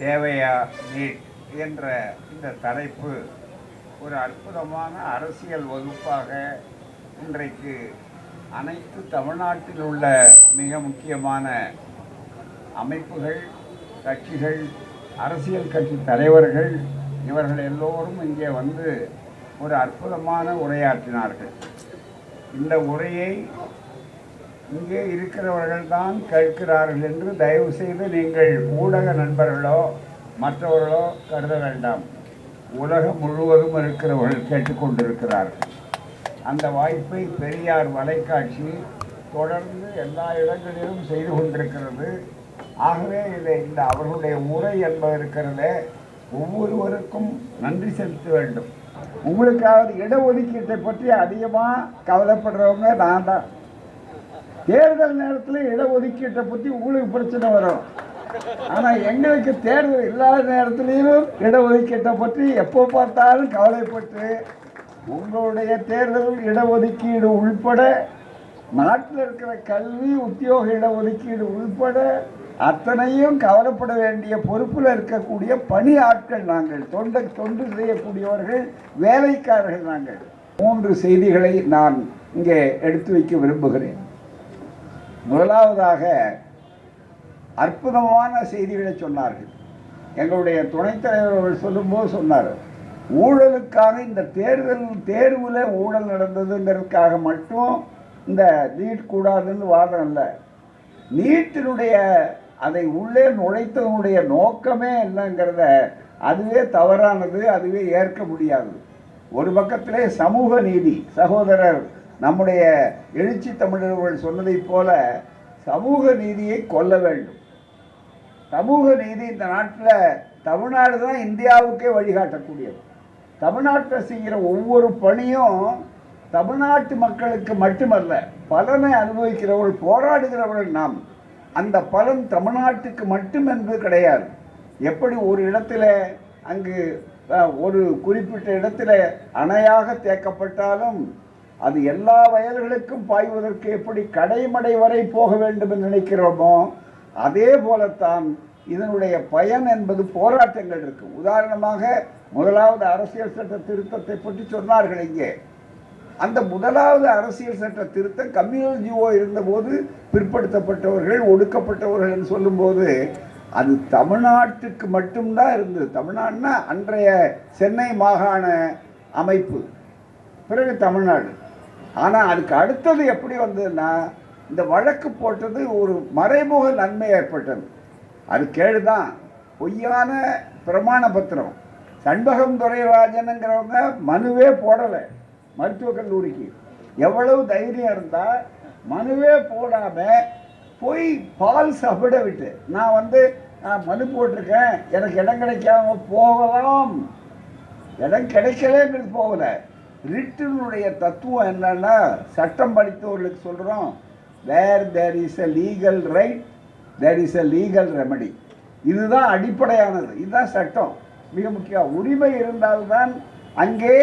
தேவையா நீட் என்ற இந்த தலைப்பு ஒரு அற்புதமான அரசியல் வகுப்பாக இன்றைக்கு அனைத்து தமிழ்நாட்டில் உள்ள மிக முக்கியமான அமைப்புகள் கட்சிகள் அரசியல் கட்சி தலைவர்கள் இவர்கள் எல்லோரும் இங்கே வந்து ஒரு அற்புதமான உரையாற்றினார்கள். இந்த உரையை இங்கே இருக்கிறவர்கள் தான் கேட்கிறார்கள் என்று தயவு செய்து நீங்கள் ஊடக நண்பர்களோ மற்றவர்களோ கருத வேண்டாம். உலகம் முழுவதும் இருக்கிறவர்கள் கேட்டுக்கொண்டிருக்கிறார்கள். அந்த வாய்ப்பை பெரியார் வலைக்காட்சி தொடர்ந்து எல்லா இடங்களிலும் செய்து கொண்டிருக்கிறது. ஆகவே இதை இந்த அவர்களுடைய உரை என்பது இருக்கிறதே ஒவ்வொருவருக்கும் நன்றி செலுத்த வேண்டும். உங்களுக்காவது இடஒதுக்கீட்டை பற்றி அதிகமாக கவலைப்படுறவங்க நான் தான். தேர்தல் நேரத்தில் இடஒதுக்கீட்டை பற்றி உங்களுக்கு பிரச்சனை வரும். ஆனால் எங்களுக்கு தேர்தல் இல்லாத நேரத்துலையும் இடஒதுக்கீட்டை பற்றி எப்போ பார்த்தாலும் கவலைப்பட்டு உங்களுடைய தேர்தல் இடஒதுக்கீடு உள்பட நாட்டில் இருக்கிற கல்வி உத்தியோக இடஒதுக்கீடு உள்பட அத்தனையும் கவலைப்பட வேண்டிய பொறுப்பில் இருக்கக்கூடிய பணி ஆட்கள் நாங்கள் தொண்டை தொண்டு செய்யக்கூடியவர்கள் வேலைக்காரர்கள் நாங்கள். மூன்று செய்திகளை நான் இங்கே எடுத்து வைக்க விரும்புகிறேன். முதலாவதாக அற்புதமான செய்திகளை சொன்னார்கள். எங்களுடைய துணைத் தலைவர் அவர் சொல்லும்போது சொன்னார் ஊழலுக்காக இந்த தேர்தல் தேர்வில் ஊழல் நடந்ததுங்கிறதுக்காக மட்டும் இந்த நீட் கூடாதுன்னு வாதம் இல்லை நீட்டினுடைய அதை உள்ளே நுழைத்ததனுடைய நோக்கமே என்னங்கிறத அதுவே தவறானது அதுவே ஏற்க முடியாது. ஒரு பக்கத்திலே சமூக நீதி சகோதரர் நம்முடைய எழுச்சி தமிழர்கள் சொன்னதைப் போல சமூக நீதியை கொல்ல வேண்டும். சமூக நீதி இந்த நாட்டில் தமிழ்நாடு தான் இந்தியாவுக்கே வழிகாட்டக்கூடியது. தமிழ்நாட்டில் செய்கிற ஒவ்வொரு பணியும் தமிழ்நாட்டு மக்களுக்கு மட்டுமல்ல பலனை அனுபவிக்கிறவர்கள் போராடுகிறவர்கள் நாம். அந்த பலன் தமிழ்நாட்டுக்கு மட்டும் என்று கிடையாது. எப்படி ஒரு இடத்துல அங்கு ஒரு குறிப்பிட்ட இடத்துல அணையாக தேக்கப்பட்டாலும் அது எல்லா வயல்களுக்கும் பாய்வதற்கு எப்படி கடைமடை வரை போக வேண்டும் என்று நினைக்கிறோமோ அதே போலத்தான் இதனுடைய பயன் என்பது போராட்டங்கள் இருக்கு உதாரணமாக முதலாவது அரசியல் சட்ட திருத்தத்தை பற்றி சொன்னார்கள் இங்கே. அந்த முதலாவது அரசியல் சட்ட திருத்தம் கம்யூனல் ஜிஓ இருந்தபோது பிற்படுத்தப்பட்டவர்கள் ஒடுக்கப்பட்டவர்கள் என்று சொல்லும்போது அது தமிழ்நாட்டுக்கு மட்டும்தான் இருந்தது. தமிழ்நாடுனா அன்றைய சென்னை மாகாண அமைப்பு பிறகு தமிழ்நாடு. ஆனால் அதுக்கு அடுத்தது எப்படி வந்ததுன்னா இந்த வழக்கு போட்டது ஒரு மறைமுக நன்மை ஏற்பட்டது. அது கேடுதான். பொய்யான பிரமாண பத்திரம். சண்பகம் துரைராஜனுங்கிறவங்க மனுவே போடலை மருத்துவக் கல்லூரிக்கு. எவ்வளவு தைரியம் இருந்தால் மனுவே போடாமல் போய் பால் சாப்பிட விட்டு நான் வந்து நான் மனு போட்டிருக்கேன் எனக்கு இடம் கிடைக்காம போகலாம். இடம் கிடைக்கலேங்கிறது போகலை. ரிட்டனுடைய தத்துவம் என்னன்னா சட்டம் படித்தவர்களுக்கு சொல்கிறோம் where there is a legal right there is a legal remedy இதுதான் அடிப்படையானது. இதுதான் சட்டம். மிக முக்கியம். உரிமை இருந்தால்தான் அங்கே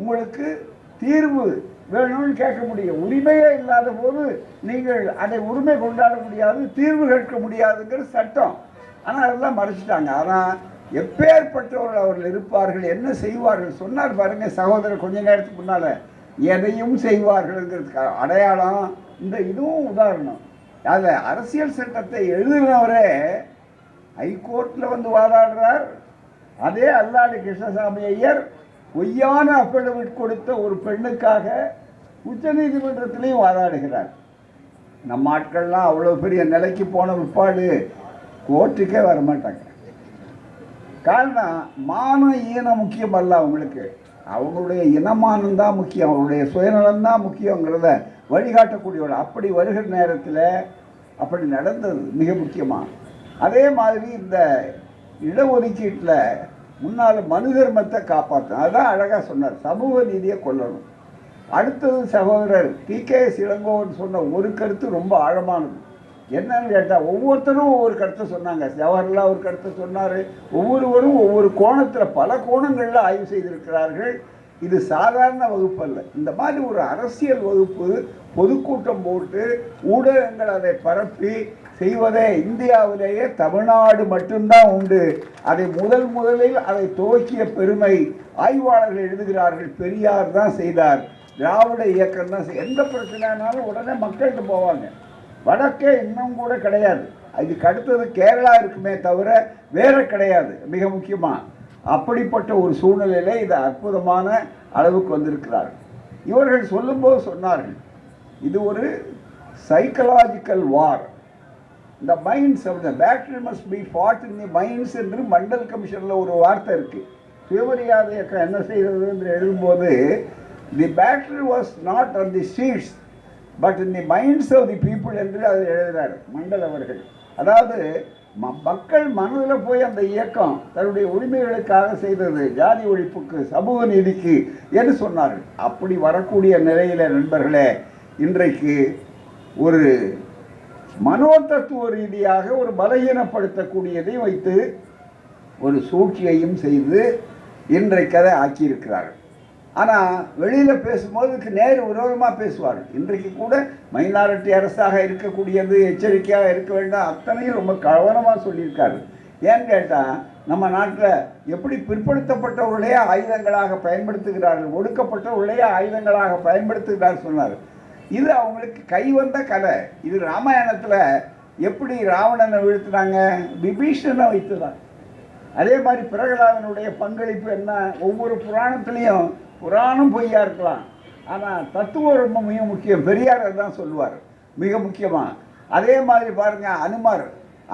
உங்களுக்கு தீர்வு வேணும்னு கேட்க முடியும். உரிமையே இல்லாத போது நீங்கள் அதை உரிமை கொண்டாட முடியாது தீர்வு கேட்க முடியாதுங்கிற சட்டம். ஆனால் அதெல்லாம் மறைச்சிட்டாங்க. ஆனால் எப்பேற்பட்டவர்கள் அவர்கள் இருப்பார்கள் என்ன செய்வார்கள் சொன்னார் பாருங்க சகோதரர் கொஞ்ச நேரத்துக்கு முன்னால். எதையும் செய்வார்கள்ங்கிறதுக்கு அடையாளம் இந்த இதுவும் உதாரணம். அதில் அரசியல் சட்டத்தை எழுதினவரே ஹைகோர்ட்டில் வந்து வாதாடுறார். அதே அல்லாடி கிருஷ்ணசாமி ஐயர் பொய்யான அஃபிடவிட் கொடுத்த ஒரு பெண்ணுக்காக உச்சநீதிமன்றத்திலையும் வாதாடுகிறார். நம்ம ஆட்கள்லாம் அவ்வளோ பெரிய நிலைக்கு போன பிற்பாடு கோர்ட்டுக்கே வர மாட்டாங்க காரணம் மானம் ஈனம் முக்கியம் அல்ல அவங்களுக்கு. அவங்களுடைய இனமானம் தான் முக்கியம். அவங்களுடைய சுயநலம் தான் முக்கியங்கிறத வழிகாட்டக்கூடியவர்கள். அப்படி வருகிற நேரத்தில் அப்படி நடந்தது மிக முக்கியமாக அதே மாதிரி இந்த இடஒதுக்கீட்டில் முன்னால் மனு தர்மத்தை காப்பாற்றணும் அதுதான் அழகாக சொன்னார். சமூக நீதியை கொல்லணும். அடுத்தது சகோதரர் டி கே இளங்கோவன் சொன்ன ஒரு கருத்து ரொம்ப ஆழமானது. என்னன்னு கேட்டால் ஒவ்வொருத்தரும் ஒவ்வொரு கருத்தை சொன்னாங்க. ஜவஹர்லால் ஒரு கருத்தை சொன்னார். ஒவ்வொருவரும் ஒவ்வொரு கோணத்தில் பல கோணங்களில் ஆய்வு செய்திருக்கிறார்கள். இது சாதாரண வகுப்பு அல்ல இந்த மாதிரி ஒரு அரசியல் வகுப்பு பொதுக்கூட்டம் போட்டு ஊடகங்கள் அதை பரப்பி செய்வதே இந்தியாவிலேயே தமிழ்நாடு மட்டும்தான் உண்டு. அதை முதல் முதலில் அதை துவக்கிய பெருமை ஆய்வாளர்கள் எழுதுகிறார்கள். பெரியார் தான் செய்தார். திராவிட இயக்கம் தான் செய்- எந்த பிரச்சனைனாலும் உடனே மக்கள்கிட்ட போவாங்க. வடக்கே இன்னும் கூட கிடையாது. இதுக்கு அடுத்தது கேரளா இருக்குமே தவிர வேற கிடையாது. மிக முக்கியமாக அப்படிப்பட்ட ஒரு சூழ்நிலையில் இது அற்புதமான அளவுக்கு வந்திருக்கிறார்கள் இவர்கள் சொல்லும்போது சொன்னார்கள் இது ஒரு சைக்கலாஜிக்கல் வார் இந்த minds of the battery must be fought in the minds என்று மண்டல் கமிஷனில் ஒரு வார்த்தை இருக்குது சுயமரியாதை இயக்கம் என்ன செய்கிறது என்று எழுதும்போது the battery was not on the seats but the minds of the people என்று அதை எழுதினார் மண்டல் அவர்கள். அதாவது ம- மக்கள் மனதில் போய் அந்த இயக்கம் தன்னுடைய உரிமைகளுக்காக செய்தது ஜாதி ஒழிப்புக்கு சமூக நீதிக்கு என்று சொன்னார்கள். அப்படி வரக்கூடிய நிலையில் நண்பர்களே இன்றைக்கு ஒரு மனோதத்துவ ரீதியாக ஒரு பலகீனப்படுத்தக்கூடியதை வைத்து ஒரு சூழ்ச்சியையும் செய்து இன்றைக்கு அதை ஆக்கியிருக்கிறார்கள். ஆனால் வெளியில் பேசும்போதுக்கு நேர் விரோதமாக பேசுவார். இன்றைக்கு கூட மைனாரிட்டி அரசாக இருக்கக்கூடியது எச்சரிக்கையாக இருக்க வேண்டாம் அத்தனையும் ரொம்ப கவனமாக சொல்லியிருக்காரு. ஏன்னு கேட்டால் நம்ம நாட்டில் எப்படி பிற்படுத்தப்பட்டவர்களையே ஆயுதங்களாக பயன்படுத்துகிறார்கள் ஒடுக்கப்பட்டவர்களையே ஆயுதங்களாக பயன்படுத்துகிறார் சொன்னார். இது அவங்களுக்கு கைவந்த கலை இது ராமாயணத்தில் எப்படி ராவணனை வீழ்த்தினாங்க? விபீஷனை வைத்து தான் அதே மாதிரி பிரகலாதனுடைய பங்களிப்பு என்ன? ஒவ்வொரு புராணத்துலேயும் புராணம் பொய்யா இருக்கலாம். ஆனால் தத்துவம் ரொம்ப மிக முக்கியம். பெரியார் தான் சொல்லுவார். மிக முக்கியமாக. அதே மாதிரி பாருங்க அனுமார்.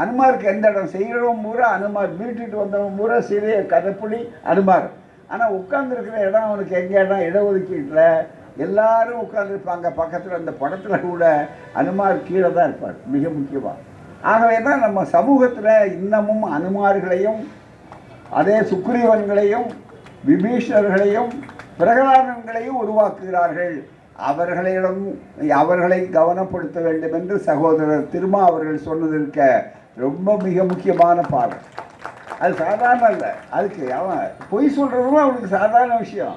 அனுமாருக்கு எந்த இடம்? செய்கிறவன் பூரா அனுமார். மீட்டுட்டு வந்தவன் பூரா சிறிய கதைப்படி அனுமார். ஆனால் உட்காந்துருக்கிற இடம் அவனுக்கு எங்கே இடம்? இடஒதுக்கீட்டில். எல்லாரும் உட்காந்துருப்பாங்க பக்கத்தில் அந்த படத்தில் கூட அனுமார் கீழே தான் இருப்பார். மிக முக்கியமாக ஆகவே தான் நம்ம சமூகத்தில் இன்னமும் அனுமார்களையும் அதே சுக்ரீவன்களையும் விபீஷணர்களையும் பிரகலாதங்களையும் உருவாக்குகிறார்கள். அவர்களிடம் அவர்களை கவனப்படுத்த வேண்டும் என்று சகோதரர் திருமா அவர்கள் சொன்னதற்க ரொம்ப மிக முக்கியமான பாடம் அது சாதாரண இல்லை அதுக்கு அவன் பொய் சொல்கிறதும் அவனுக்கு சாதாரண விஷயம்.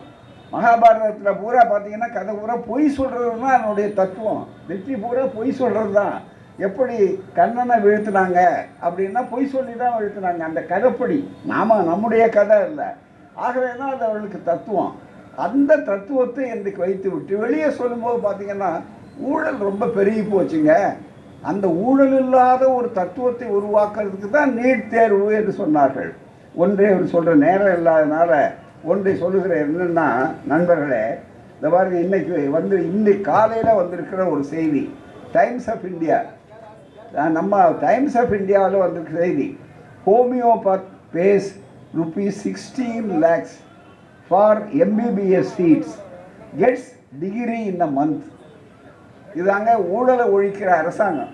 மகாபாரதத்தில் பூரா பார்த்தீங்கன்னா கதை பூரா பொய் சொல்கிறது தான் அதனுடைய தத்துவம். வெற்றி பூரா பொய் சொல்கிறது தான் எப்படி கண்ணனை வீழ்த்தினாங்க அப்படின்னா பொய் சொல்லி தான் வீழ்த்தினாங்க. அந்த கதைப்படி. நாம நம்முடைய கதை இல்லை ஆகவே தான் அது அவர்களுக்கு தத்துவம். அந்த தத்துவத்தை இன்றைக்கு வைத்து விட்டு வெளியே சொல்லும்போது பார்த்தீங்கன்னா ஊழல் ரொம்ப பெருகி போச்சுங்க. அந்த ஊழல் இல்லாத ஒரு தத்துவத்தை உருவாக்குறதுக்கு தான் நீட் தேர்வு என்று சொன்னார்கள். ஒன்றை அவர் சொல்கிற நேரம் இல்லாதனால ஒன்றை சொல்லுகிறேன் என்னென்னா நண்பர்களே இந்த பாருங்க இன்னைக்கு வந்து இன்னைக்கு காலையில் வந்திருக்கிற ஒரு செய்தி டைம்ஸ் ஆஃப் இந்தியா. நம்ம டைம்ஸ் ஆஃப் இந்தியாவில் வந்திருக்கிற செய்தி homeopath pays rupees sixteen lakhs. For MBBS seats gets degree in a month இதாங்க ஊழலை ஒழிக்கிற அரசாங்கம்.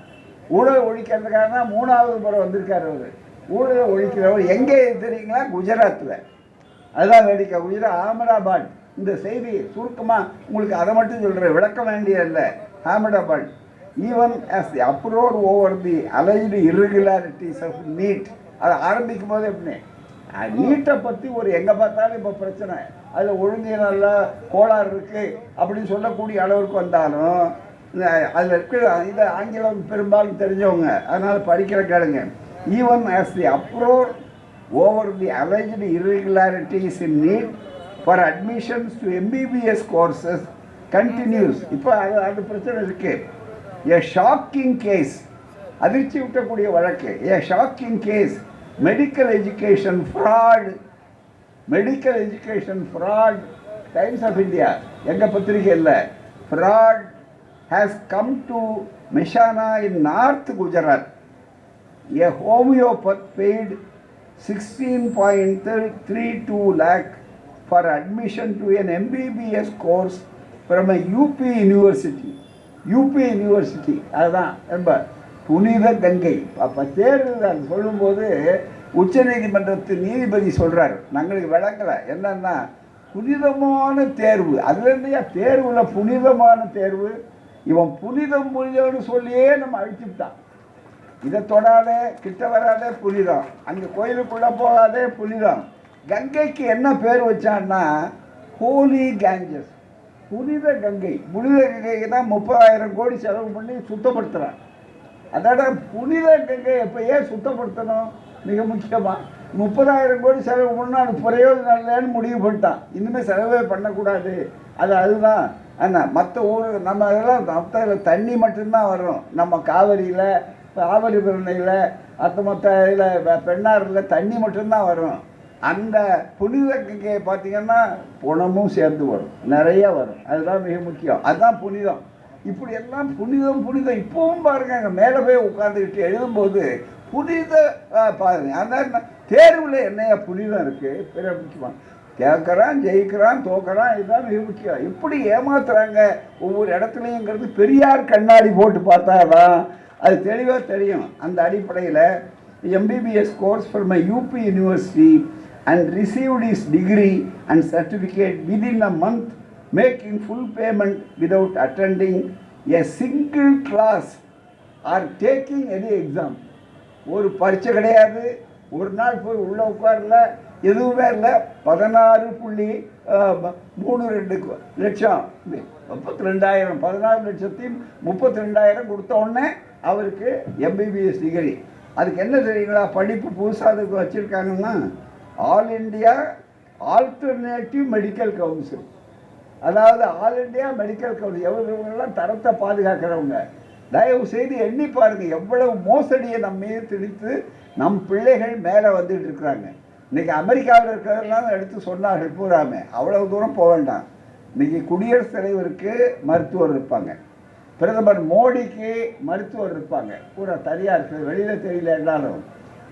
ஊழலை ஒழிக்கிறதுக்காக தான் மூணாவது முறை வந்திருக்காரு அவர். ஊழலை ஒழிக்கிறவர் எங்கே தெரியுங்களா? குஜராத்தில் அதுதான் வேடிக்கை. குஜராத் அகமதாபாத். இந்த செய்தி சுருக்கமாக உங்களுக்கு அதை மட்டும் சொல்கிறேன் விளக்க வேண்டியதில்லை Ahmedabad. Even as the uproar over the alleged irregularities of NEET அதை ஆரம்பிக்கும் போது எப்படி? நீட்டை பற்றி ஒரு எங்கே பார்த்தாலும் இப்போ பிரச்சனை. அதில் ஒழுங்கினல்ல கோளாறு இருக்குது அப்படின்னு சொல்லக்கூடிய அளவுக்கு வந்தாலும் அதில் இருக்கிற இதை ஆங்கிலம் பெரும்பாலும் தெரிஞ்சவங்க அதனால் படிக்கிற கேளுங்க. Even as the uproar over the alleged irregularities in NEET for admissions to MBBS courses continues இப்போ அது அது பிரச்சனை இருக்கு. ஏ ஷாக்கிங் கேஸ் அதிர்ச்சி விட்டக்கூடிய வழக்கு. A shocking case Medical education fraud medical education fraud Times of India எங்கள் பத்திரிகை இல்லை fraud has come to Mehsana in north Gujarat A homeopath paid 16.32 lakh for admission to an MBBS course from a UP university. UP university அதுதான் ரொம்ப புனித கங்கை. அப்போ தேர்வு சொல்லும்போது சொல்லும்போது உச்சநீதிமன்றத்து நீதிபதி சொல்கிறார் நாங்களுக்கு விளங்கலை. என்னன்னா புனிதமான தேர்வு. அதுலேருந்தையா தேர்வில் புனிதமான தேர்வு. இவன் புனிதம் புனிதம்னு சொல்லியே நம்ம அழிச்சுட்டான். இதை தொடாதே கிட்ட வராதே புனிதம். அங்கே கோயிலுக்குள்ளே போகாதே புனிதம். கங்கைக்கு என்ன பேர் வச்சான்னா ஹோலி கேஞ்சஸ். புனித கங்கை. புனித கங்கைக்கு தான் முப்பதாயிரம் கோடி செலவு பண்ணி சுத்தப்படுத்துகிறான் அதோட புனித கங்கை எப்போ ஏன் சுத்தப்படுத்தணும்? மிக முக்கியமாக முப்பதாயிரம் கோடி செலவு பண்ணால் பிரயோஜனம் இல்லைன்னு முடிவு பண்ணிட்டான். இனிமேல் செலவே பண்ணக்கூடாது. அது அதுதான். என்ன மற்ற ஊர் நம்ம இதெல்லாம் மற்ற தண்ணி மட்டும்தான் வரும். நம்ம காவிரியில் காவிரி பிரணையில் மற்ற மற்ற இதில் பெண்ணாறில் தண்ணி மட்டும்தான் வரும். அந்த புனித கங்கையை பார்த்தீங்கன்னா புணமும் சேர்ந்து வரும். நிறைய வரும். அதுதான் மிக முக்கியம். அதுதான் புனிதம். இப்படி எல்லாம் புனிதம் புனிதம். இப்பவும் பாருங்க அங்கே மேலே போய் உட்காந்துக்கிட்டு எழுதும்போது புனித பாருங்க அதான் தேர்வில் என்னையா புனிதம் இருக்குது பெரிய முக்கியமாக கேட்குறான் ஜெயிக்கிறான் தோக்கிறான் இதுதான் மிக முக்கியம். இப்படி ஏமாத்துறாங்க ஒவ்வொரு இடத்துலையுங்கிறது பெரியார் கண்ணாடி போட்டு பார்த்தாதான் அது தெளிவாக தெரியும். அந்த அடிப்படையில் MBBS course from a UP university and received is degree and certificate within a month making full payment without attending a single class or taking any exam ஒரு பரீட்சை கிடையாது. ஒரு நாள் போய் உள்ளே உட்காரல எதுவுமே இல்லை. பதினாறு புள்ளி மூணு ரெண்டு லட்சம். முப்பத்தி ரெண்டாயிரம் பதினாறு லட்சத்தையும் முப்பத்தி ரெண்டாயிரம் கொடுத்த உடனே அவருக்கு எம்பிபிஎஸ் டிகிரி அதுக்கு என்ன தெரியுங்களா? படிப்பு புதுசாக அதுக்கு வச்சுருக்காங்கன்னா All India alternative medical council அதாவது ஆல் இண்டியா மெடிக்கல் கவுன்சில். எவ்வளவுலாம் தரத்தை பாதுகாக்கிறவங்க. தயவு செய்து எண்ணி பாருங்க எவ்வளவு மோசடியை நம்ம மீது திணித்து நம் பிள்ளைகள் மேலே வந்துட்டு இருக்கிறாங்க. இன்னைக்கு அமெரிக்காவில் இருக்கிறதெல்லாம் எடுத்து சொன்னார்கள் பூராமே. அவ்வளவு தூரம் போக வேண்டாம். இன்னைக்கு குடியரசுத் தலைவருக்கு மருத்துவர் இருப்பாங்க. பிரதமர் மோடிக்கு மருத்துவர் இருப்பாங்க. பூரா தனியாக இருக்குது வெளியில் தெரியல என்றாலும்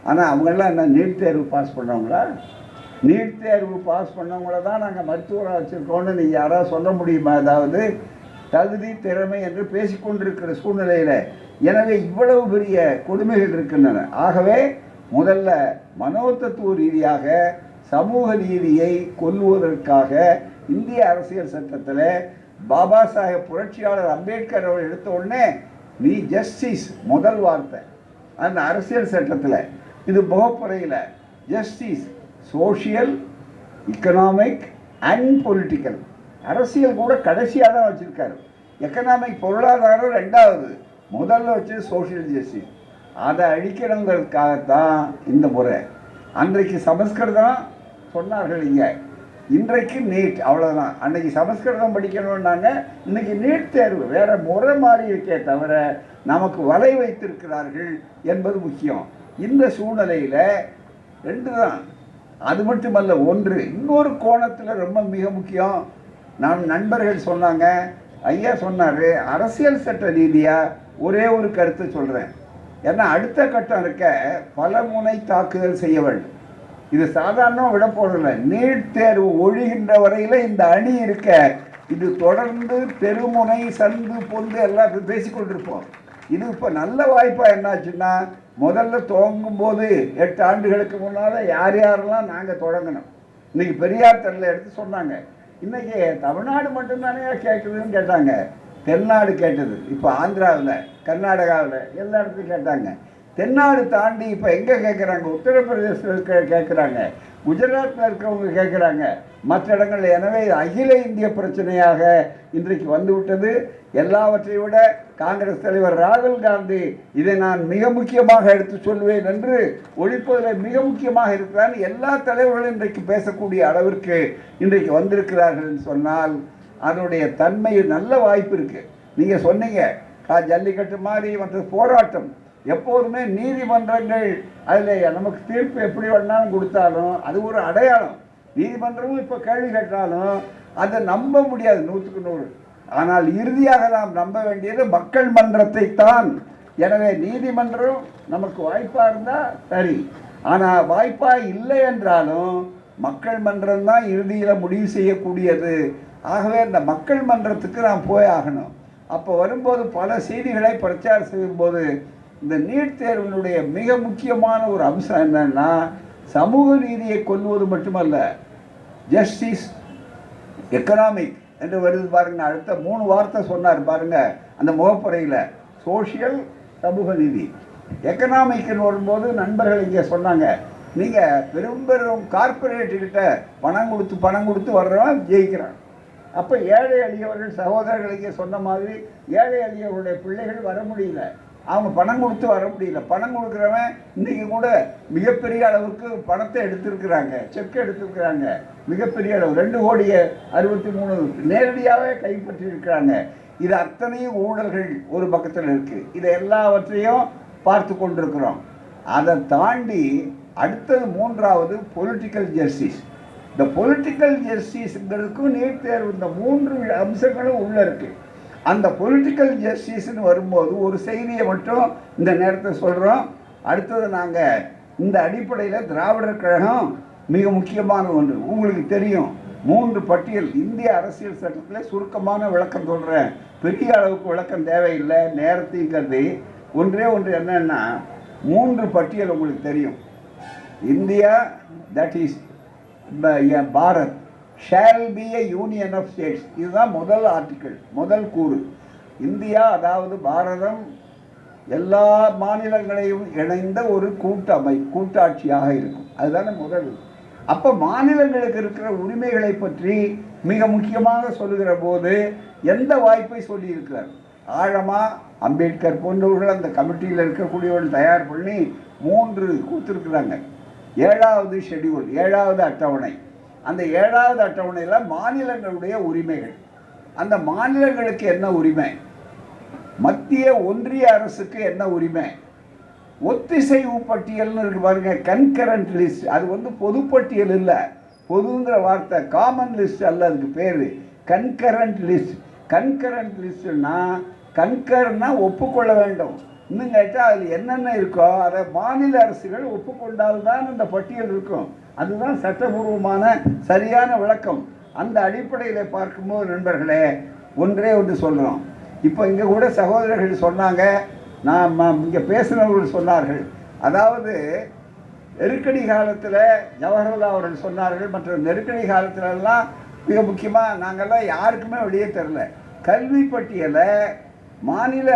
ஆனால் அவங்கெல்லாம் என்ன நீட் தேர்வு பாஸ் பண்ணவங்களா? நீட் தேர்வு பாஸ் பண்ணவங்கள தான் நாங்கள் மருத்துவராக வச்சுருக்கோம்னு நீங்கள் யாராவது சொல்ல முடியுமா? அதாவது தகுதி திறமை என்று பேசிக்கொண்டிருக்கிற சூழ்நிலையில். எனவே இவ்வளவு பெரிய கொடுமைகள் இருக்கின்றன. ஆகவே முதல்ல மனோத்தத்துவ ரீதியாக சமூக நீதியை கொல்லுவதற்காக இந்திய அரசியல் சட்டத்தில் பாபா சாஹேப் புரட்சியாளர் அம்பேத்கர் அவர் எடுத்த உடனே நீ ஜஸ்டிஸ் முதல் வார்த்தை. அந்த அரசியல் சட்டத்தில். இது முகப்புறையில் justice social economic and political அரசியல் கூட கடைசியாக தான் வச்சுருக்காரு. எக்கனாமிக் பொருளாதாரம் ரெண்டாவது. முதல்ல வச்சு சோஷியல் ஜஸ்டிஸ் அதை அழிக்கணுங்கிறதுக்காகத்தான் இந்த முறை. அன்றைக்கு சமஸ்கிருதம் சொன்னார்கள் இங்கே. இன்றைக்கு நீட் அவ்வளோதான் அன்றைக்கி சமஸ்கிருதம் படிக்கணும்னாங்க. இன்றைக்கி நீட் தேர்வு. வேறு முறை மாறி இருக்கே தவிர நமக்கு வலை வைத்திருக்கிறார்கள் என்பது முக்கியம். இந்த சூழ்நிலையில் ரெண்டு தான் அது மட்டுமல்ல ஒன்று இன்னொரு கோணத்தில் ரொம்ப மிக முக்கியம். நான் நண்பர்கள் சொன்னாங்க ஐயா சொன்னார் அரசியல் சட்ட ரீதியாக ஒரே ஒரு கருத்தை சொல்கிறேன் ஏன்னா அடுத்த கட்டம் இருக்க பல முனை தாக்குதல் செய்ய வேண்டும். இது சாதாரணமாக விட போறதில்ல. நீட் தேர்வு ஒழிகின்ற வரையில் இந்த அணி இருக்க இது தொடர்ந்து தெருமுனை சந்து பொந்து எல்லாத்தையும் பேசி கொண்டிருப்போம் இது இப்போ நல்ல வாய்ப்பாக என்னாச்சுன்னா முதல்ல துவங்கும் போது எட்டு ஆண்டுகளுக்கு முன்னால் யார் யாரெல்லாம் நாங்கள் தொடங்கணும் இன்னைக்கு பெரியார் தெருல எடுத்து சொன்னாங்க. இன்னைக்கு தமிழ்நாடு மட்டும்தானே கேட்குதுன்னு கேட்டாங்க. தென்னாடு கேட்டது. இப்போ ஆந்திராவில் கர்நாடகாவில் எல்லா இடத்துலையும் கேட்டாங்க. தென்னாடு தாண்டி இப்போ எங்கே கேட்குறாங்க உத்தரப்பிரதேசத்தில் கேட்குறாங்க குஜராத்தில் இருக்கிறவங்க கேட்குறாங்க மற்ற இடங்கள்ல எனவே இது அகில இந்திய பிரச்சனையாக இன்றைக்கு வந்துவிட்டது. எல்லாவற்றை விட காங்கிரஸ் தலைவர் ராகுல் காந்தி இதை நான் மிக முக்கியமாக எடுத்து சொல்வேன் என்று ஒழிப்பதில் மிக முக்கியமாக இருக்கிறார். எல்லா தலைவர்களும் இன்றைக்கு பேசக்கூடிய அளவிற்கு இன்றைக்கு வந்திருக்கிறார்கள் சொன்னால் அதனுடைய தன்மை நல்ல வாய்ப்பு இருக்குது நீங்கள் சொன்னீங்க ஜல்லிக்கட்டு மாதிரி மற்ற போராட்டம் எப்போதுமே நீதிமன்றங்கள் அதில் நமக்கு தீர்ப்பு எப்படி வேணாலும் கொடுத்தாலும் அது ஒரு அடையாளம். நீதிமன்றமும் இப்போ கேள்வி கேட்டாலும் அதை நம்ப முடியாது நூற்றுக்கு நூறு. ஆனால் இறுதியாக நாம் நம்ப வேண்டியது மக்கள் மன்றத்தை தான். எனவே நீதிமன்றம் நமக்கு வாய்ப்பாக இருந்தால் சரி. ஆனால் வாய்ப்பாக இல்லை என்றாலும் மக்கள் மன்றம் தான் இறுதியில் முடிவு செய்யக்கூடியது. ஆகவே இந்த மக்கள் மன்றத்துக்கு நாம் போய் ஆகணும். அப்போ வரும்போது பல செய்திகளை பிரச்சாரம் செய்யும்போது இந்த நீட் தேர்வினுடைய மிக முக்கியமான ஒரு அம்சம் என்னன்னா சமூக நீதியை கொல்வது மட்டுமல்ல ஜஸ்டிஸ் எக்கனாமிக் என்று வருது பாருங்க. அடுத்த மூணு வார்த்தை சொன்னார் பாருங்க அந்த முகப்புறையில் சோஷியல் சமூக நீதி. எக்கனாமிக்னு வரும்போது நண்பர்கள் இங்கே சொன்னாங்க நீங்கள் பெரும் பெரும் கார்ப்பரேட்டுக்கிட்ட பணம் கொடுத்து பணம் கொடுத்து வர்றவன் ஜெயிக்கிறான். அப்போ ஏழை எளியவர்கள் சகோதரர்கள் இங்கே சொன்ன மாதிரி ஏழை எளியவர்களுடைய பிள்ளைகள் வர முடியல. அவங்க பணம் கொடுத்து வர முடியல. பணம் கொடுக்குறவன் இன்னைக்கு கூட மிகப்பெரிய அளவுக்கு பணத்தை எடுத்திருக்கிறாங்க. செக் எடுத்திருக்கிறாங்க. மிகப்பெரிய அளவு. ரெண்டு கோடியே அறுபத்தி மூணு நேரடியாகவே கைப்பற்றியிருக்கிறாங்க. இது அத்தனையும் ஊழல்கள் ஒரு பக்கத்தில் இருக்குது இதை எல்லாவற்றையும் பார்த்து கொண்டிருக்கிறோம். அதை தாண்டி அடுத்தது மூன்றாவது பொலிட்டிக்கல் ஜஸ்டிஸ் இந்த பொலிட்டிக்கல் ஜஸ்டிஸுங்கிறதுக்கும் நீட் தேர்வு இந்த மூன்று அம்சங்களும் உள்ளே இருக்குது அந்த பொலிட்டிக்கல் ஜஸ்டிஸ்ன்னு வரும்போது ஒரு செய்தியை மட்டும் இந்த நேரத்தை சொல்கிறோம் அடுத்தது நாங்கள் இந்த அடிப்படையில் திராவிடர் கழகம் மிக முக்கியமான ஒன்று. உங்களுக்கு தெரியும் மூன்று பட்டியல் இந்திய அரசியல் சட்டத்தில் சுருக்கமான விளக்கம் சொல்கிறேன் பெரிய அளவுக்கு விளக்கம் தேவையில்லை நேரத்தையும் கருதி ஒன்றே ஒன்று என்னன்னா மூன்று பட்டியல் உங்களுக்கு தெரியும். India that is Bharat. Shall be a union of states இதுதான் முதல் ஆர்டிக்கிள் முதல் கூறு. இந்தியா அதாவது பாரதம் எல்லா மாநிலங்களையும் இணைந்த ஒரு கூட்டமை கூட்டாட்சியாக இருக்கும். அதுதானே முதல். அப்போ மாநிலங்களுக்கு இருக்கிற உரிமைகளை பற்றி மிக முக்கியமாக சொல்லுகிற போது எந்த வாய்ப்பை சொல்லியிருக்கிறார்? ஆழமாக அம்பேத்கர் போன்றவர்கள் அந்த கமிட்டியில் இருக்கக்கூடியவர்கள் தயார் பண்ணி மூன்று கொடுத்துருக்குறாங்க ஏழாவது ஷெட்யூல் ஏழாவது அட்டவணை. அந்த ஏழாவது அட்டவணையில் மாநிலங்களுடைய உரிமைகள். அந்த மாநிலங்களுக்கு என்ன உரிமை? மத்திய ஒன்றிய அரசுக்கு என்ன உரிமை? ஒத்திசைவு பட்டியல்னு இருக்கு பாருங்க கன்கரண்ட் லிஸ்ட் அது வந்து பொதுப்பட்டியல் இல்லை. பொதுங்கிற வார்த்தை காமன் லிஸ்ட் அல்ல அதுக்கு பேர். கன்கரண்ட் லிஸ்ட் கன்கரண்ட் லிஸ்ட்னா கன்கர்னா ஒப்புக்கொள்ள வேண்டும். இன்னும் கேட்டால் அதில் என்னென்ன இருக்கோ அதை மாநில அரசுகள் ஒப்புக்கொண்டால் தான் இந்த பட்டியல் இருக்கும். அதுதான் சட்டபூர்வமான சரியான விளக்கம். அந்த அடிப்படையில் பார்க்கும்போது நண்பர்களே ஒன்றே ஒன்று சொல்கிறோம் இப்போ இங்கே கூட சகோதரர்கள் சொன்னாங்க நான் இங்கே பேசினவர்கள் சொன்னார்கள். அதாவது நெருக்கடி காலத்தில் ஜவஹர்லால் அவர்கள் சொன்னார்கள் மற்ற நெருக்கடி காலத்திலலாம் மிக முக்கியமாக நாங்கள்லாம் யாருக்குமே வெளியே தெரில. கல்வி பட்டியலை மாநில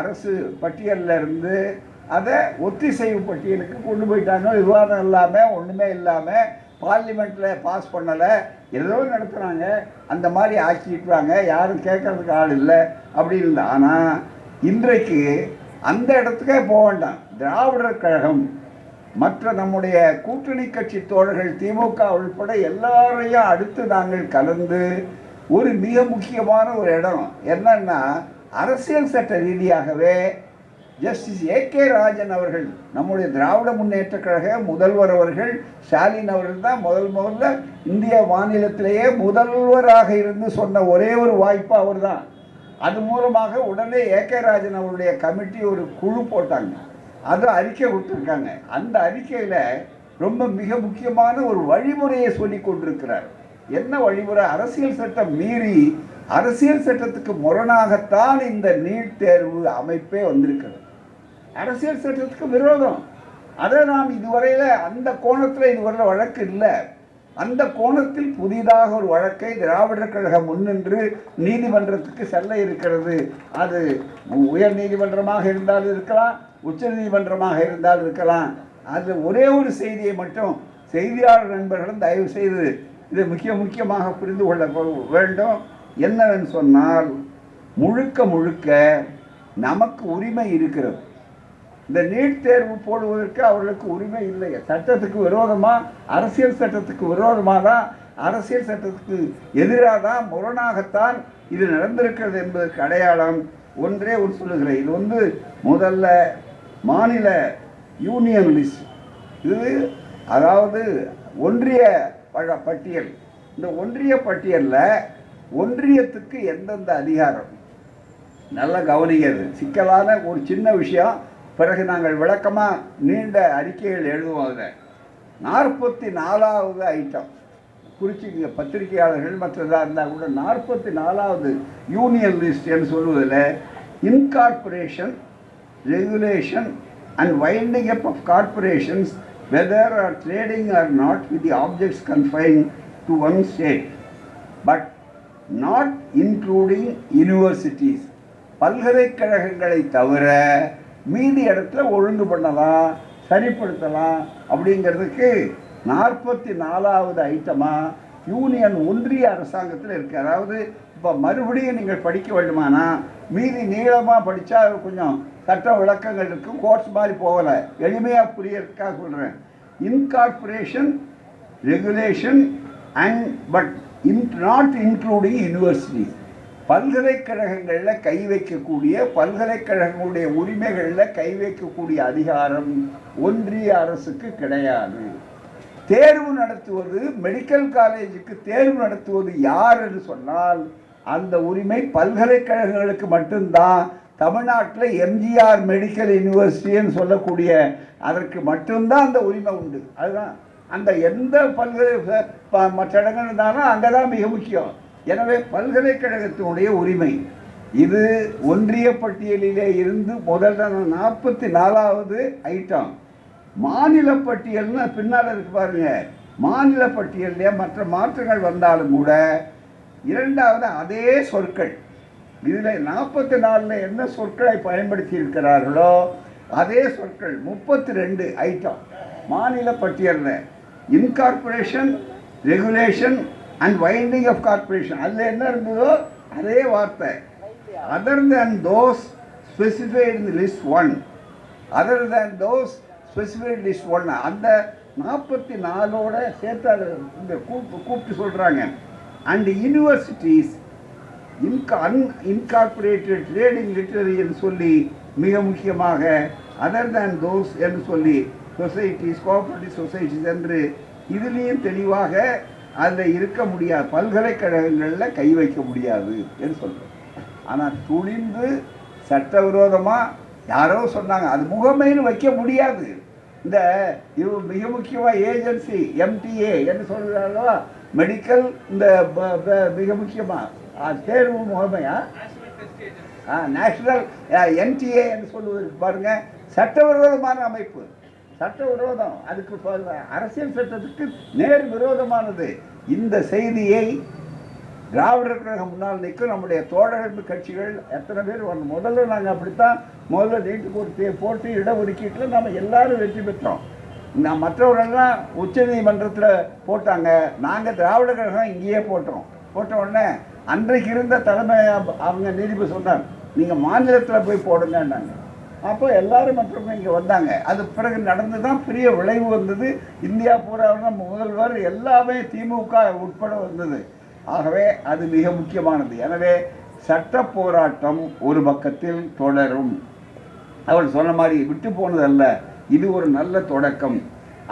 அரசு பட்டியலில் இருந்து அதை ஒத்திசைவு பட்டியலுக்கு கொண்டு போயிட்டாங்க. விவாதம் இல்லாமல் ஒன்றுமே இல்லாமல் பார்லிமெண்ட்டில் பாஸ் பண்ணலை. ஏதோ நடத்துகிறாங்க அந்த மாதிரி ஆக்கிட்டுறாங்க யாரும் கேட்கறதுக்கு ஆள் இல்லை அப்படின்னு ஆனால் இன்றைக்கு அந்த இடத்துக்கே போக வேண்டாம். திராவிடர் கழகம் மற்ற நம்முடைய கூட்டணி கட்சி தோழர்கள் திமுக உள்பட எல்லாரையும் அடுத்து நாங்கள் கலந்து ஒரு மிக முக்கியமான ஒரு இடம். என்னன்னா அரசியல் சட்ட ரீதியாகவே ஜஸ்டிஸ் ஏ கே ராஜன் அவர்கள் நம்முடைய திராவிட முன்னேற்ற கழக முதல்வர் அவர்கள் ஸ்டாலின் அவர்கள் தான் முதல் முதல்ல இந்திய மாநிலத்திலேயே முதல்வராக இருந்து சொன்ன ஒரே ஒரு வாய்ப்பு அவர் தான் அது மூலமாக உடனே ஏ கே ராஜன் அவருடைய கமிட்டி ஒரு குழு போட்டாங்க. அது அறிக்கை கொடுத்துருக்காங்க. அந்த அறிக்கையில் ரொம்ப மிக முக்கியமான ஒரு வழிமுறையை சொல்லி கொண்டிருக்கிறார். என்ன வழிமுறை? அரசியல் சட்டம் மீறி அரசியல் சட்டத்துக்கு முரணாகத்தான் இந்த நீட் தேர்வு அமைப்பே வந்திருக்கிறது. அரசியல் சட்டத்துக்கு விரோதம். அதை நாம் இதுவரையில் அந்த கோணத்தில் இதுவரை வழக்கு இல்லை. அந்த கோணத்தில் புதிதாக ஒரு வழக்கை திராவிடர் கழகம் முன்னின்று நீதிமன்றத்துக்கு செல்ல இருக்கிறது. அது உயர் நீதிமன்றமாக இருந்தால் இருக்கலாம் உச்ச நீதிமன்றமாக இருந்தால் இருக்கலாம். அது ஒரே ஒரு செய்தியை மட்டும் செய்தியாளர் நண்பர்களும் தயவு செய்து இதை முக்கிய முக்கியமாக புரிந்து கொள்ள வேண்டும். என்னவென்று சொன்னால் முழுக்க முழுக்க நமக்கு உரிமை இருக்கிறது. இந்த நீட் தேர்வு போடுவதற்கு அவர்களுக்கு உரிமை இல்லை. சட்டத்துக்கு விரோதமாக அரசியல் சட்டத்துக்கு விரோதமாக தான் அரசியல் சட்டத்துக்கு எதிராக தான் முரணாகத்தான் இது நடந்திருக்கிறது என்பதற்கு அடையாளம் ஒன்றே ஒரு சொல்லுகிறேன். இது வந்து முதல்ல மாநில யூனியன் லிஸ்ட். இது அதாவது ஒன்றிய பழ- பட்டியல். இந்த ஒன்றிய பட்டியலில் ஒன்றியத்துக்கு எந்தெந்த அதிகாரம்? நல்லா கவனிக்கிறது. சிக்கலான ஒரு சின்ன விஷயம். பிறகு நாங்கள் விளக்கமாக நீண்ட அறிக்கைகள் எழுதுவோம் அதில் நாற்பத்தி நாலாவது ஐட்டம் குறிச்சிங்க பத்திரிகையாளர்கள் மற்றதாக இருந்தால் கூட நாற்பத்தி நாலாவது யூனியன் லிஸ்ட்னு சொல்வதில் incorporation regulation and winding up of corporations whether or trading or not with the objects confined to one state but not including universities பல்கலைக்கழகங்களை தவிர மீதி இடத்துல ஒழுங்கு பண்ணலாம் சரிப்படுத்தலாம் அப்படிங்கிறதுக்கு நாற்பத்தி நாலாவது ஐட்டமாக யூனியன் ஒன்றிய அரசாங்கத்தில் இருக்குது அதாவது இப்போ மறுபடியும் நீங்கள் படிக்க வேண்டுமானா மீதி நீளமாக படித்தா கொஞ்சம் சட்ட விளக்கங்கள் இருக்கும் கோர்ஸ் மாதிரி போகலை. எளிமையாக புரியறதுக்காக சொல்கிறேன் incorporation regulation and but in not including university பல்கலைக்கழகங்களில் கை வைக்கக்கூடிய பல்கலைக்கழகங்களுடைய உரிமைகளில் கை வைக்கக்கூடிய அதிகாரம் ஒன்றிய அரசுக்கு கிடையாது. தேர்வு நடத்துவது மெடிக்கல் காலேஜுக்கு தேர்வு நடத்துவது யார் என்று சொன்னால் அந்த உரிமை பல்கலைக்கழகங்களுக்கு மட்டும்தான். தமிழ்நாட்டில் எம்ஜிஆர் மெடிக்கல் யூனிவர்சிட்டின்னு சொல்லக்கூடிய அதற்கு மட்டும்தான் அந்த உரிமை உண்டு. அதுதான். அந்த எந்த பல்கலை மற்ற இடங்கள் இருந்தாலும் அங்கே தான் மிக முக்கியம். எனவே பல்கலைக்கழகத்தினுடைய உரிமை. இது ஒன்றிய பட்டியலிலே இருந்து முதல்ல நாற்பத்தி நாலாவது ஐட்டம் மாநில பட்டியல்னு பின்னால் இருக்கு பாருங்க. மாநில பட்டியலில் மற்ற மாற்றங்கள் வந்தாலும் கூட இரண்டாவது அதே சொற்கள். இதில் நாற்பத்தி நாலில் என்ன சொற்களை பயன்படுத்தி இருக்கிறார்களோ அதே சொற்கள் முப்பத்தி ரெண்டு ஐட்டம் மாநில பட்டியலில். Incorporation regulation and winding of corporation அதில் என்ன இருந்ததோ அதே வார்த்தை. Other than those specified in list one other than those specified list one அந்த நாற்பத்தி நாலோட சேர்த்து அதை இந்த கூப்பிட்டு கூப்பிட்டு சொல்கிறாங்க அண்ட் யூனிவர்சிட்டிஸ் இன்கா அன் இன்கார்பரேட்டட் ட்ரேடிங் லிட்டரரின்னு சொல்லி மிக முக்கியமாக அதர் தேன் தோஸ் என்று சொல்லி சொசைட்டிஸ் கோஆப்ரேட்டிவ் சொசைட்டிஸ் என்று இதுலேயும் தெளிவாக அதில் இருக்க முடியாது. பல்கலைக்கழகங்களில் கை வைக்க முடியாது என்று சொல்கிறோம் ஆனால் துணிந்து சட்டவிரோதமாக யாரோ சொன்னாங்க. அது முகமைன்னு வைக்க முடியாது. இந்த இவ மிக முக்கியமாக ஏஜென்சி எம்டிஏ என்று சொல்கிறாங்களோ மெடிக்கல் இந்த மிக முக்கியமாக தேர்வு முகமையா? நேஷனல் என்டிஏ என்று சொல்லுவதற்கு பாருங்கள் சட்டவிரோதமான அமைப்பு. சட்ட விரோதம். அதுக்கு அரசியல் சட்டத்துக்கு நேர் விரோதமானது. இந்த செய்தியை திராவிடர் கழகம் முன்னால் நிற்கும் நம்முடைய தோழர்கள் கட்சிகள் எத்தனை பேர் வரணும் முதல்ல நாங்கள் அப்படித்தான் முதல்ல நீட்டு ஒரு போட்டு இடஒதுக்கீட்டில் நம்ம எல்லாரும் வெற்றி பெற்றோம். நான் மற்றவர்கள்லாம் உச்சநீதிமன்றத்தில் போட்டாங்க. நாங்கள் திராவிட கழகம் இங்கேயே போட்டோம். போட்ட உடனே அன்றைக்கு இருந்த தலைமை அவங்க நீதிபதி சொன்னார் நீங்கள் மாநிலத்தில் போய் போடுங்கன்னாங்க. அப்போ எல்லாரும் மற்றவங்க இங்கே வந்தாங்க. அது பிறகு நடந்து தான் பெரிய விளைவு வந்தது. இந்தியா பூரா முதல்வர் எல்லாமே திமுக உட்பட வந்தது. ஆகவே அது மிக முக்கியமானது. எனவே சட்ட போராட்டம் ஒரு பக்கத்தில் தொடரும். அவள் சொன்ன மாதிரி விட்டு போனதல்ல. இது ஒரு நல்ல தொடக்கம்.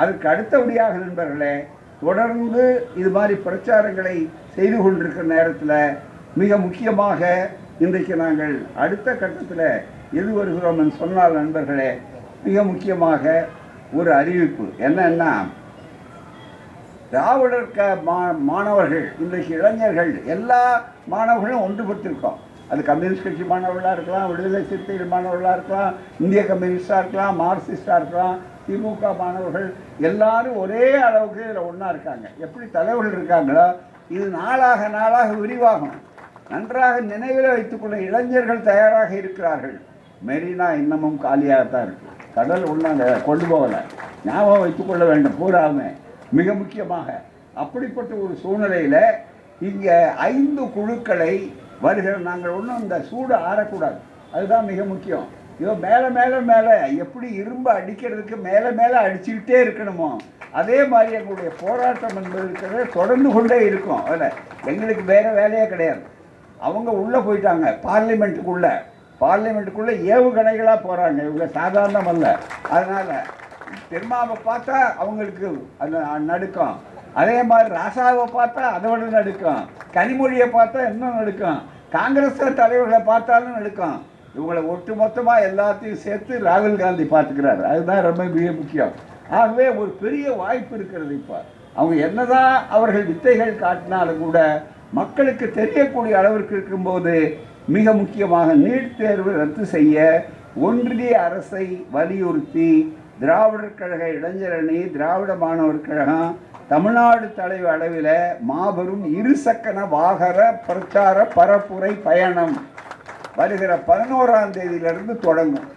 அதுக்கு அடுத்தபடியாக நண்பர்களே தொடர்ந்து இது மாதிரி பிரச்சாரங்களை செய்து கொண்டிருக்கிற நேரத்தில் மிக முக்கியமாக இன்றைக்கு நாங்கள் அடுத்த கட்டத்தில் எது வருகிறோம் என்று சொன்னால் நண்பர்களே மிக முக்கியமாக ஒரு அறிவிப்பு. என்னன்னா திராவிடர் க மா மாணவர்கள் இன்றைக்கு இளைஞர்கள் எல்லா மாணவர்களும் ஒன்றுபட்டிருக்கோம். அது கம்யூனிஸ்ட் கட்சி மாணவர்களாக இருக்கலாம் விடுதலை சிறுத்தைகள் மாணவர்களாக இருக்கலாம் இந்திய கம்யூனிஸ்டாக இருக்கலாம் மார்க்சிஸ்டாக இருக்கலாம் திமுக மாணவர்கள் எல்லாரும் ஒரே அளவுக்கு இதில் ஒன்றா இருக்காங்க. எப்படி தலைவர்கள் இருக்காங்களோ இது நாளாக நாளாக விரிவாகும். நன்றாக நினைவில் வைத்துக்கொள்ள இளைஞர்கள் தயாராக இருக்கிறார்கள். மெரினா இன்னமும் காலியாக தான் இருக்குது கடல் ஒன்றாங்க கொண்டு போகலை. ஞாபகம் வைத்துக்கொள்ள வேண்டும் பூராமே மிக முக்கியமாக அப்படிப்பட்ட ஒரு சூழ்நிலையில் இங்கே ஐந்து குழுக்களை வருகிற நாங்கள் ஒன்றும் இந்த சூடு ஆறக்கூடாது. அதுதான் மிக முக்கியம். இதோ மேலே மேலே மேலே எப்படி இரும்பு அடிக்கிறதுக்கு மேலே மேலே அடிச்சுக்கிட்டே இருக்கணுமோ அதே மாதிரி எங்களுடைய போராட்டம் என்பது இருக்கிறது தொடர்ந்து கொண்டே இருக்கும். அதில் எங்களுக்கு வேறு வேலையே கிடையாது. அவங்க உள்ளே போயிட்டாங்க பார்லிமெண்ட்டுக்குள்ளே. பார்லிமெண்ட்டுக்குள்ளே ஏவுகணைகளாக போகிறாங்க இவங்க சாதாரணம் அல்ல. அதனால் திருமாவை பார்த்தா அவங்களுக்கு அந்த நடுக்கம். அதே மாதிரி ராசாவை பார்த்தா அதை விட நடுக்கம். கனிமொழியை பார்த்தா இன்னும் நடுக்கம். காங்கிரஸ் தலைவர்களை பார்த்தாலும் நடுக்கம். இவங்களை ஒட்டு மொத்தமாக எல்லாத்தையும் சேர்த்து ராகுல் காந்தி பார்த்துக்கிறாரு. அதுதான் ரொம்ப மிக முக்கியம். ஆகவே ஒரு பெரிய வாய்ப்பு இருக்கிறது இப்போ. அவங்க என்னதான் அவர்கள் வித்தைகள் காட்டினாலும் கூட மக்களுக்கு தெரியக்கூடிய அளவிற்கு இருக்கும்போது மிக முக்கியமாக நீட் தேர்வு ரத்து செய்ய ஒன்றிய அரசை வலியுறுத்தி திராவிடர் கழக இளைஞரணி திராவிட மாணவர் கழகம் தமிழ்நாடு தலைவர் அளவில் மாபெரும் இருசக்கர வாகர பிரச்சார பரப்புரை பயணம் வருகிற பதினோராம் தேதியிலிருந்து தொடங்கும்.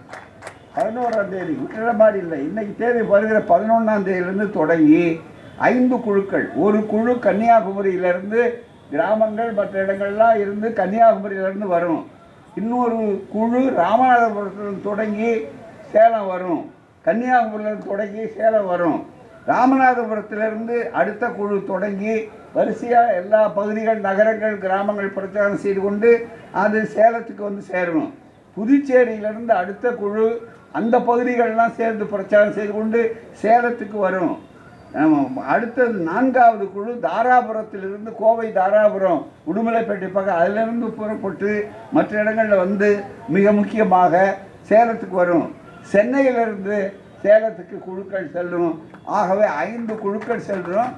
பதினோராம் தேதி விட்டுற மாதிரி இல்லை. இன்னைக்கு தேதி வருகிற பதினொன்றாம் தேதியிலிருந்து தொடங்கி ஐந்து குழுக்கள். ஒரு குழு கன்னியாகுமரியிலிருந்து கிராமங்கள் மற்ற இடங்கள்லாம் இருந்து கன்னியாகுமரியிலேருந்து வரும். இன்னொரு குழு ராமநாதபுரத்தில் தொடங்கி சேலம் வரும். கன்னியாகுமரியில் தொடங்கி சேலம் வரும். ராமநாதபுரத்திலிருந்து அடுத்த குழு தொடங்கி வரிசையாக எல்லா பகுதிகள் நகரங்கள் கிராமங்கள் பிரச்சாரம் செய்து கொண்டு அது சேலத்துக்கு வந்து சேரணும். புதுச்சேரியிலிருந்து அடுத்த குழு அந்த பகுதிகள்லாம் சேர்ந்து பிரச்சாரம் செய்து கொண்டு சேலத்துக்கு வரும். அடுத்தது நான்காவது குழு தாராபுரத்திலிருந்து கோவை தாராபுரம் உடுமலைப்பேட்டை பக்கம் அதிலிருந்து புறப்பட்டு மற்ற இடங்களில் வந்து மிக முக்கியமாக சேலத்துக்கு வரும். சென்னையிலிருந்து சேலத்துக்கு குழுக்கள் செல்லும். ஆகவே ஐந்து குழுக்கள் செல்கிறோம்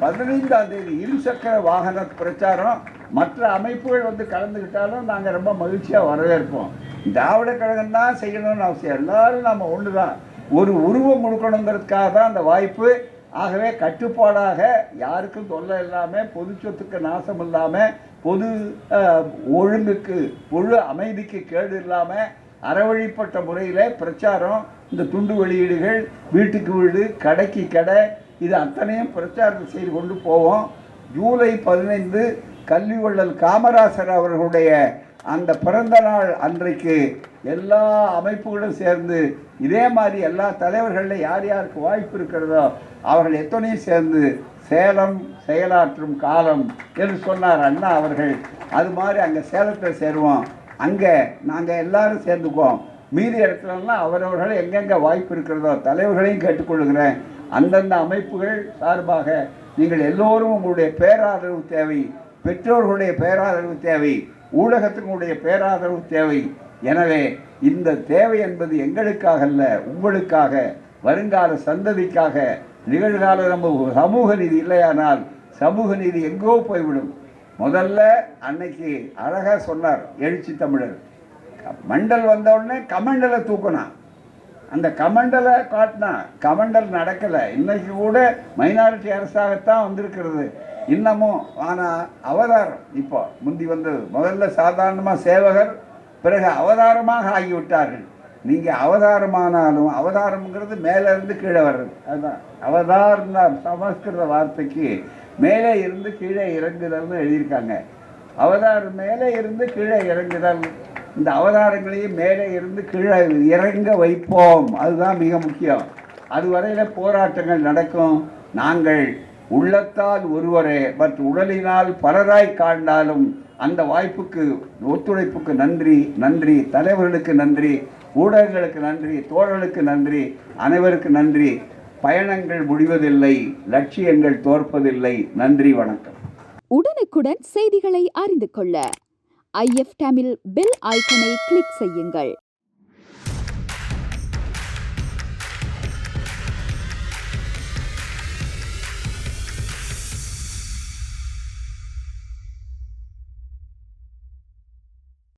பதினைந்தாம் தேதி இருசக்கர வாகன பிரச்சாரம். மற்ற அமைப்புகள் வந்து கலந்துக்கிட்டாலும் நாங்கள் ரொம்ப மகிழ்ச்சியாக வரவேற்போம். திராவிட கழகம் தான் செய்யணும்னு அவசியம். எல்லாரும் நம்ம ஒன்று தான் ஒரு உருவம் கொடுக்கணுங்கிறதுக்காக தான் அந்த வாய்ப்பு. ஆகவே கட்டுப்பாடாக யாருக்கும் தொல்லை இல்லாமல் பொது சொத்துக்கு நாசம் இல்லாமல் பொது ஒழுங்குக்கு பொது அமைதிக்கு கேடு இல்லாமல் அறவழிப்பட்ட முறையில் பிரச்சாரம் இந்த துண்டு வெளியீடுகள் வீட்டுக்கு வீடு கடைக்கு கடை இது அத்தனையும் பிரச்சாரத்தை செய்து கொண்டு போவோம். ஜூலை பதினைந்து கல்விவள்ளல் காமராசர் அவர்களுடைய அந்த பிறந்த நாள் அன்றைக்கு எல்லா அமைப்புகளும் சேர்ந்து இதே மாதிரி எல்லா தலைவர்களில் யார் யாருக்கு வாய்ப்பு இருக்கிறதோ அவர்கள் எத்தனையும் சேர்ந்து சேலம் செயலாற்றும் காலம் என்று சொன்னார் அண்ணா அவர்கள். அது மாதிரி அங்கே சேலத்தில் சேருவோம். அங்கே நாங்கள் எல்லாரும் சேர்ந்துக்குவோம். மீதி இடத்துலலாம் அவரவர்கள் எங்கெங்கே வாய்ப்பு இருக்கிறதோ தலைவர்களையும் கேட்டுக்கொள்கிறேன் அந்தந்த அமைப்புகள் சார்பாக நீங்கள் எல்லோரும் உங்களுடைய பேராதரவு தேவை பெற்றோர்களுடைய பேராதரவு தேவை. ஊடகத்தினுடைய பேராதரவு தேவை. எனவே இந்த தேவை என்பது எங்களுக்காக அல்ல உங்களுக்காக வருங்கால சந்ததிக்காக நிகழ்கால நம்ம சமூக நீதி இல்லையானால் சமூக நீதி எங்கோ போய்விடும். முதல்ல அன்னைக்கு அழகாக சொன்னார் எழுச்சி தமிழர். மண்டல் வந்தவுடனே கமண்டலை தூக்கினான். அந்த கமண்டலை காட்டினா கமண்டல் நடக்கலை. இன்னைக்கு கூட மைனாரிட்டி அரசாகத்தான் வந்திருக்கிறது. இன்னமும் ஆனால் அவதாரம் இப்போ முந்தி வந்தது. முதல்ல சாதாரணமாக சேவகர் பிறகு அவதாரமாக ஆகிவிட்டார்கள். நீங்கள் அவதாரமானாலும் அவதாரம்ங்கிறது மேலே இருந்து கீழே வர்றது. அதுதான் அவதார்னா சமஸ்கிருத வார்த்தைக்கு மேலே இருந்து கீழே இறங்குதல்னு எழுதியிருக்காங்க. அவதாரம் மேலே இருந்து கீழே இறங்குதல். இந்த அவதாரங்களையும் மேலே இருந்து கீழே இறங்க வைப்போம். அதுதான் மிக முக்கியம். அதுவரையில் போராட்டங்கள் நடக்கும். நாங்கள் உள்ளத்தால் ஒருவரே பட் உடலினால் பலராய் காண்டாலும் அந்த வாய்ப்புக்கு ஒத்துழைப்புக்கு நன்றி நன்றி தலைவர்களுக்கு நன்றி ஊடகங்களுக்கு நன்றி தோழர்களுக்கு நன்றி அனைவருக்கு நன்றி. பயணங்கள் முடிவதில்லை லட்சியங்கள் தோற்பதில்லை. நன்றி வணக்கம். உடனுக்குடன் செய்திகளை அறிந்து கொள்ள ஐஎஃப் தமிழ் பெல் ஐக்கனை கிளிக் செய்யுங்கள்.